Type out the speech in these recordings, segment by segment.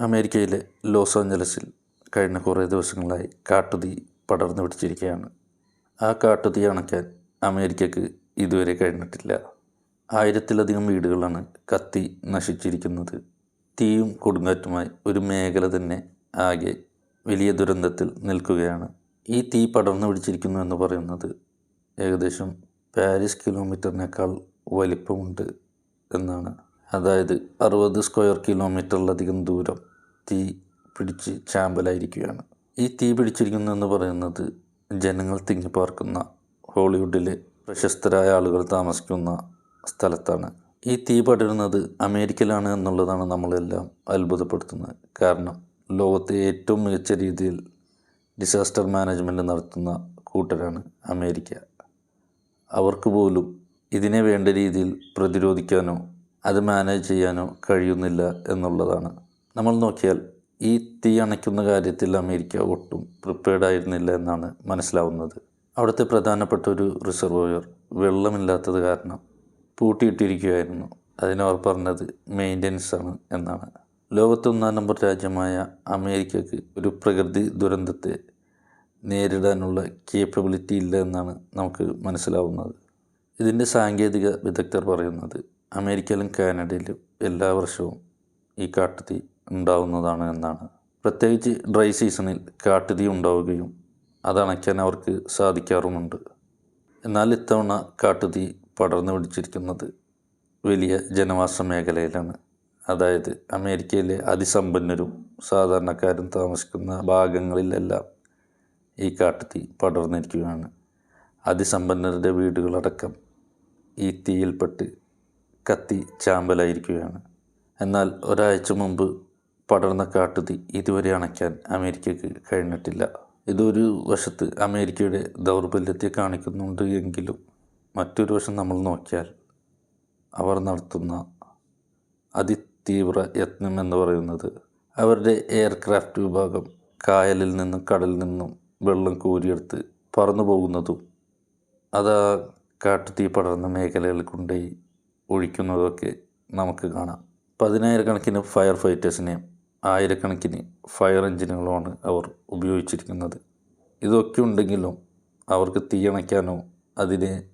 അമേരിക്കയിലെ ലോസ് ഏഞ്ചലസിൽ കഴിഞ്ഞ കുറേ ദിവസങ്ങളായി കാട്ടുതീ പടർന്നു പിടിച്ചിരിക്കുകയാണ്. ആ കാട്ടുതീ അണയ്ക്കാൻ അമേരിക്കക്ക് ഇതുവരെ കഴിഞ്ഞിട്ടില്ല. ആയിരത്തിലധികം വീടുകളാണ് കത്തി നശിച്ചിരിക്കുന്നത്. തീയും കൊടുങ്കാറ്റുമായി ഒരു മേഖല തന്നെ ആകെ വലിയ ദുരന്തത്തിൽ നിൽക്കുകയാണ്. ഈ തീ പടർന്നു പിടിച്ചിരിക്കുന്നു എന്ന് പറയുന്നത് ഏകദേശം പാരീസ് കിലോമീറ്ററിനേക്കാൾ വലിപ്പമുണ്ട് എന്നാണ്. അതായത് അറുപത് സ്ക്വയർ കിലോമീറ്ററിലധികം ദൂരം തീ പിടിച്ച് ചാമ്പലായിരിക്കുകയാണ്. ഈ തീ പിടിച്ചിരിക്കുന്നു എന്ന് പറയുന്നത് ജനങ്ങൾ തിങ്ങിപ്പാർക്കുന്ന ഹോളിവുഡിലെ പ്രശസ്തരായ ആളുകൾ താമസിക്കുന്ന സ്ഥലത്താണ്. ഈ തീ പടരുന്നത് അമേരിക്കയിലാണ് എന്നുള്ളതാണ് നമ്മളെല്ലാം അത്ഭുതപ്പെടുത്തുന്നത്. കാരണം ലോകത്തെ ഏറ്റവും മികച്ച രീതിയിൽ ഡിസാസ്റ്റർ മാനേജ്മെന്റ് നടത്തുന്ന കൂട്ടരാണ് അമേരിക്ക. അവർക്ക് പോലും ഇതിനെ വേണ്ട രീതിയിൽ പ്രതിരോധിക്കാനോ അത് മാനേജ് ചെയ്യാനോ കഴിയുന്നില്ല എന്നുള്ളതാണ്. നമ്മൾ നോക്കിയാൽ ഈ തീ അണയ്ക്കുന്ന കാര്യത്തിൽ അമേരിക്ക ഒട്ടും പ്രിപ്പയർഡ് ആയിരുന്നില്ല എന്നാണ് മനസ്സിലാവുന്നത്. അവിടുത്തെ പ്രധാനപ്പെട്ട ഒരു റിസർവോയർ വെള്ളമില്ലാത്തത് കാരണം പൂട്ടിയിട്ടിരിക്കുകയായിരുന്നു. അതിനവർ പറഞ്ഞത് മെയിന്റനൻസ് ആണ് എന്നാണ്. ലോകത്തൊന്നാം നമ്പർ രാജ്യമായ അമേരിക്കക്ക് ഒരു പ്രകൃതി ദുരന്തത്തെ നേരിടാനുള്ള കേപ്പബിലിറ്റി ഇല്ല എന്നാണ് നമുക്ക് മനസ്സിലാവുന്നത്. ഇതിന്റെ സാങ്കേതിക വിദഗ്ധർ പറയുന്നത് അമേരിക്കയിലും കാനഡയിലും എല്ലാ വർഷവും ഈ കാട്ടുതീ ഉണ്ടാവുന്നതാണ് എന്നാണ്. പ്രത്യേകിച്ച് ഡ്രൈ സീസണിൽ കാട്ടുതീ ഉണ്ടാവുകയും അതണയ്ക്കാൻ അവർക്ക് സാധിക്കാറുമുണ്ട്. എന്നാൽ ഇത്തവണ കാട്ടുതീ പടർന്നു പിടിച്ചിരിക്കുന്നത് വലിയ ജനവാസ മേഖലയിലാണ്. അതായത് അമേരിക്കയിലെ അതിസമ്പന്നരും സാധാരണക്കാരും താമസിക്കുന്ന ഭാഗങ്ങളിലെല്ലാം ഈ കാട്ടുതീ പടർന്നിരിക്കുകയാണ്. അതിസമ്പന്നരുടെ വീടുകളടക്കം ഈ തീയിൽപ്പെട്ട് കത്തി ചാമ്പലായിരിക്കുകയാണ്. എന്നാൽ ഒരാഴ്ച മുമ്പ് പടർന്ന കാട്ടുതീ ഇതുവരെ അണയ്ക്കാൻ അമേരിക്കയ്ക്ക് കഴിഞ്ഞിട്ടില്ല. ഇതൊരു വശത്ത് അമേരിക്കയുടെ ദൗർബല്യത്തെ കാണിക്കുന്നുണ്ട് എങ്കിലും മറ്റൊരു വശം നമ്മൾ നോക്കിയാൽ അവർ നടത്തുന്ന അതിതീവ്ര യത്നം എന്ന് പറയുന്നത് അവരുടെ എയർക്രാഫ്റ്റ് വിഭാഗം കായലിൽ നിന്നും കടലിൽ നിന്നും വെള്ളം കോരിയെടുത്ത് പറന്നു പോകുന്നതും അത് കാട്ടുതീ പടർന്ന മേഖലകളിൽ കൊണ്ടുപോയി ഒഴിക്കുന്നതൊക്കെ നമുക്ക് കാണാം. പതിനായിരക്കണക്കിന് ഫയർ ഫൈറ്റേഴ്സിനെയും ആയിരക്കണക്കിന് ഫയർ എഞ്ചിനുകളുമാണ് അവർ ഉപയോഗിച്ചിരിക്കുന്നത്. ഇതൊക്കെ ഉണ്ടെങ്കിലും അവർക്ക് തീയണയ്ക്കാനോ അതിനെ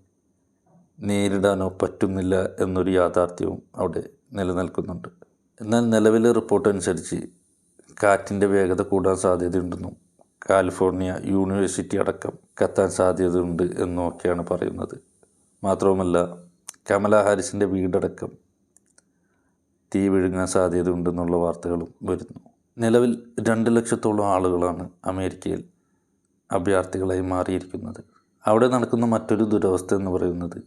നേരിടാനോ പറ്റുന്നില്ല എന്നൊരു യാഥാർത്ഥ്യവും അവിടെ നിലനിൽക്കുന്നുണ്ട്. എന്നാൽ നിലവിലെ റിപ്പോർട്ട് അനുസരിച്ച് കാറ്റിന്റെ വേഗത കൂടാൻ സാധ്യതയുണ്ടെന്നും കാലിഫോർണിയ യൂണിവേഴ്സിറ്റി അടക്കം കത്താൻ സാധ്യതയുണ്ട് എന്നുമൊക്കെയാണ് പറയുന്നത്. മാത്രവുമല്ല കമല ഹാരിസിന്റെ വീടടക്കം തീ വിഴുങ്ങാൻ സാധ്യതയുണ്ടെന്നുള്ള വാർത്തകളും വരുന്നു. നിലവിൽ രണ്ട് ലക്ഷത്തോളം ആളുകളാണ് അമേരിക്കയിൽ അഭയാർത്ഥികളായി മാറിയിരിക്കുന്നത്. അവിടെ നടക്കുന്ന മറ്റൊരു ദുരവസ്ഥ എന്ന് പറയുന്നത്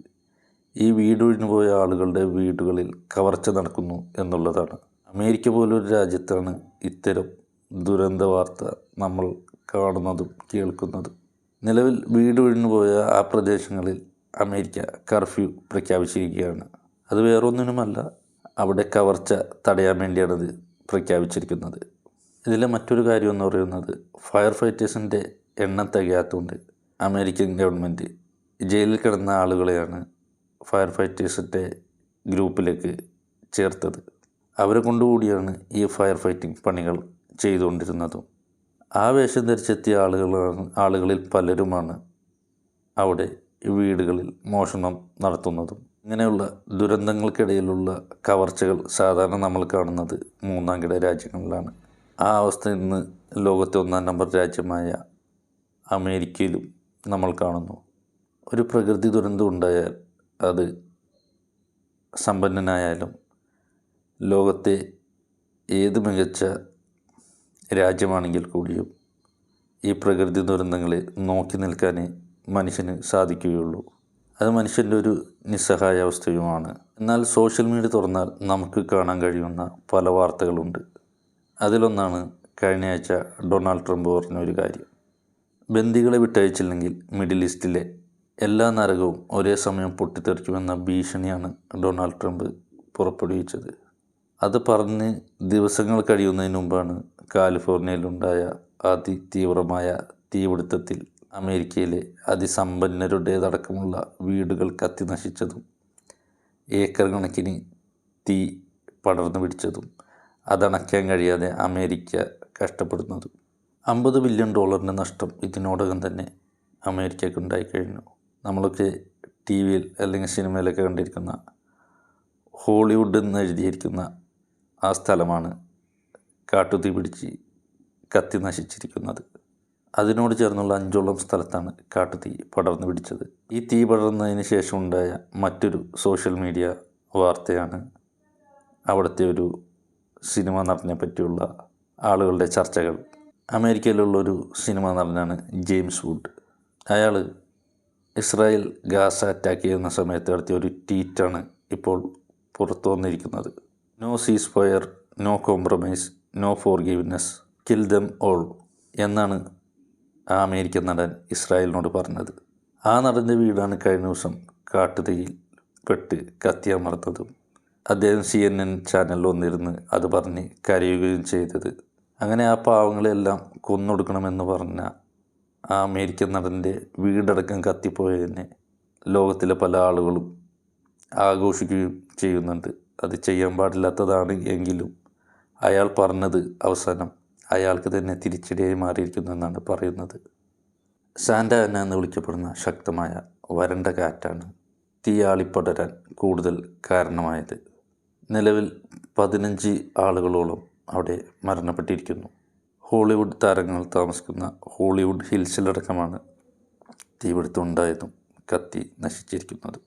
ഈ വീടൊഴിഞ്ഞു പോയ ആളുകളുടെ വീടുകളിൽ കവർച്ച നടക്കുന്നു എന്നുള്ളതാണ്. അമേരിക്ക പോലൊരു രാജ്യത്താണ് ഇത്തരം ദുരന്ത വാർത്ത നമ്മൾ കാണുന്നതും കേൾക്കുന്നതും. നിലവിൽ വീടൊഴിഞ്ഞു പോയ ആ പ്രദേശങ്ങളിൽ അമേരിക്ക കർഫ്യൂ പ്രഖ്യാപിച്ചിരിക്കുകയാണ്. അത് വേറൊന്നിനുമല്ല അവിടെ കവർച്ച തടയാൻ വേണ്ടിയാണത് പ്രഖ്യാപിച്ചിരിക്കുന്നത്. ഇതിലെ മറ്റൊരു കാര്യം എന്ന് പറയുന്നത് ഫയർ ഫൈറ്റേഴ്സിന്റെ എണ്ണം തികയാത്തതുകൊണ്ട് അമേരിക്കൻ ഗവൺമെന്റ് ജയിലിൽ കിടന്ന ആളുകളെയാണ് ഫയർ ഫൈറ്റേഴ്സിന്റെ ഗ്രൂപ്പിലേക്ക് ചേർത്തത്. അവരെ കൊണ്ടുകൂടിയാണ് ഈ ഫയർ ഫൈറ്റിംഗ് പണികൾ ചെയ്തുകൊണ്ടിരുന്നതും. ആ വേഷം ധരിച്ചെത്തിയ ആളുകളാണ് ആളുകളിൽ പലരുമാണ് അവിടെ വീടുകളിൽ മോഷണം നടത്തുന്നതും ഇങ്ങനെയുള്ള ദുരന്തങ്ങൾക്കിടയിലുള്ള കവർച്ചകൾ സാധാരണ നമ്മൾ കാണുന്നത് മൂന്നാം കിട രാജ്യങ്ങളിലാണ്. ആ അവസ്ഥ ഇന്ന് ലോകത്തെ ഒന്നാം നമ്പർ രാജ്യമായ അമേരിക്കയിലും നമ്മൾ കാണുന്നു. ഒരു പ്രകൃതി ദുരന്തം ഉണ്ടായാൽ അത് സമ്പന്നനായാലും ലോകത്തെ ഏത് മികച്ച രാജ്യമാണെങ്കിൽ കൂടിയും ഈ പ്രകൃതി ദുരന്തങ്ങളെ നോക്കി നിൽക്കാനേ മനുഷ്യന് സാധിക്കുകയുള്ളൂ. അത് മനുഷ്യന്റെ ഒരു നിസ്സഹായ അവസ്ഥയുമാണ് എന്നാൽ സോഷ്യൽ മീഡിയ തുറന്നാൽ നമുക്ക് കാണാൻ കഴിയുന്ന പല വാർത്തകളുണ്ട്. അതിലൊന്നാണ് കഴിഞ്ഞയാഴ്ച ഡൊണാൾഡ് ട്രംപ് പറഞ്ഞ ഒരു കാര്യം. ബന്ദികളെ വിട്ടയച്ചില്ലെങ്കിൽ മിഡിൽ ഈസ്റ്റിലെ എല്ലാ നരകവും ഒരേ സമയം പൊട്ടിത്തെറിക്കുമെന്ന ഭീഷണിയാണ് ഡൊണാൾഡ് ട്രംപ് പുറപ്പെടുവിച്ചത്. അത് പറഞ്ഞ് ദിവസങ്ങൾ കഴിയുന്നതിന് മുമ്പാണ് കാലിഫോർണിയയിലുണ്ടായ അതിതീവ്രമായ തീപിടുത്തത്തിൽ അമേരിക്കയിലെ അതിസമ്പന്നരുടേതടക്കമുള്ള വീടുകൾ കത്തി നശിച്ചതും ഏക്കർ കണക്കിന് തീ പടർന്നു പിടിച്ചതും അതണയ്ക്കാൻ കഴിയാതെ അമേരിക്ക കഷ്ടപ്പെടുന്നതും. അമ്പത് ബില്യൺ ഡോളറിന്റെ നഷ്ടം ഇതിനോടകം തന്നെ അമേരിക്കയ്ക്ക് ഉണ്ടായിക്കഴിഞ്ഞു നമ്മളൊക്കെ ടി വിയിൽ അല്ലെങ്കിൽ സിനിമയിലൊക്കെ കണ്ടിരിക്കുന്ന ഹോളിവുഡ് എന്ന് എഴുതിയിരിക്കുന്ന ആ സ്ഥലമാണ് കാട്ടുതീ പിടിച്ച് കത്തി നശിച്ചിരിക്കുന്നത്. അതിനോട് ചേർന്നുള്ള അഞ്ചോളം സ്ഥലത്താണ് കാട്ടുതീ പടർന്നു പിടിച്ചത്. ഈ തീ പടർന്നതിന് ശേഷം ഉണ്ടായ മറ്റൊരു സോഷ്യൽ മീഡിയ വാർത്തയാണ് അവിടുത്തെ ഒരു സിനിമ നടനെ പറ്റിയുള്ള ആളുകളുടെ ചർച്ചകൾ. അമേരിക്കയിലുള്ള ഒരു സിനിമ നടനാണ് ജെയിംസ് വുഡ്. അയാൾ ഇസ്രായേൽ ഗാസ അറ്റാക്ക് ചെയ്യുന്ന സമയത്ത് നടത്തിയ ഒരു ട്വീറ്റാണ് ഇപ്പോൾ പുറത്തു വന്നിരിക്കുന്നത്. No ceasefire no compromise no forgiveness kill them all എന്നാണ് ആ അമേരിക്കൻ നടൻ ഇസ്രായേലിനോട് പറഞ്ഞത്. ആ നടന്റെ വീടാണ് കഴിഞ്ഞ ദിവസം കാട്ടുതീയിൽ പെട്ട് കത്തിയമർത്തതും അദ്ദേഹം സി എൻ എൻ ചാനലിൽ വന്നിരുന്ന് അത് പറഞ്ഞ് കരയുകയും ചെയ്തത്. അങ്ങനെ ആ പാവങ്ങളെല്ലാം കൊന്നൊടുക്കണമെന്ന് പറഞ്ഞ ആ അമേരിക്കൻ നടന്റെ വീടടക്കം കത്തിപ്പോയതിനെ ലോകത്തിലെ പല ആളുകളും ആഘോഷിക്കുകയും ചെയ്യുന്നുണ്ട്. അത് ചെയ്യാൻ പാടില്ലാത്തതാണ് എങ്കിലും അയാൾ പറഞ്ഞത് അവസാനം അയാൾക്ക് തന്നെ തിരിച്ചടിയായി മാറിയിരിക്കുന്നു എന്നാണ് പറയുന്നത്. സാന്റാന എന്ന് വിളിക്കപ്പെടുന്ന ശക്തമായ വരണ്ട കാറ്റാണ് തീയാളിപ്പടരാൻ കൂടുതൽ കാരണമായത്. നിലവിൽ പതിനഞ്ച് ആളുകളോളം അവിടെ മരണപ്പെട്ടിരിക്കുന്നു. ഹോളിവുഡ് താരങ്ങൾ താമസിക്കുന്ന ഹോളിവുഡ് ഹിൽസിലടക്കമാണ് തീപിടുത്തം ഉണ്ടായതും കത്തി നശിച്ചിരിക്കുന്നത്.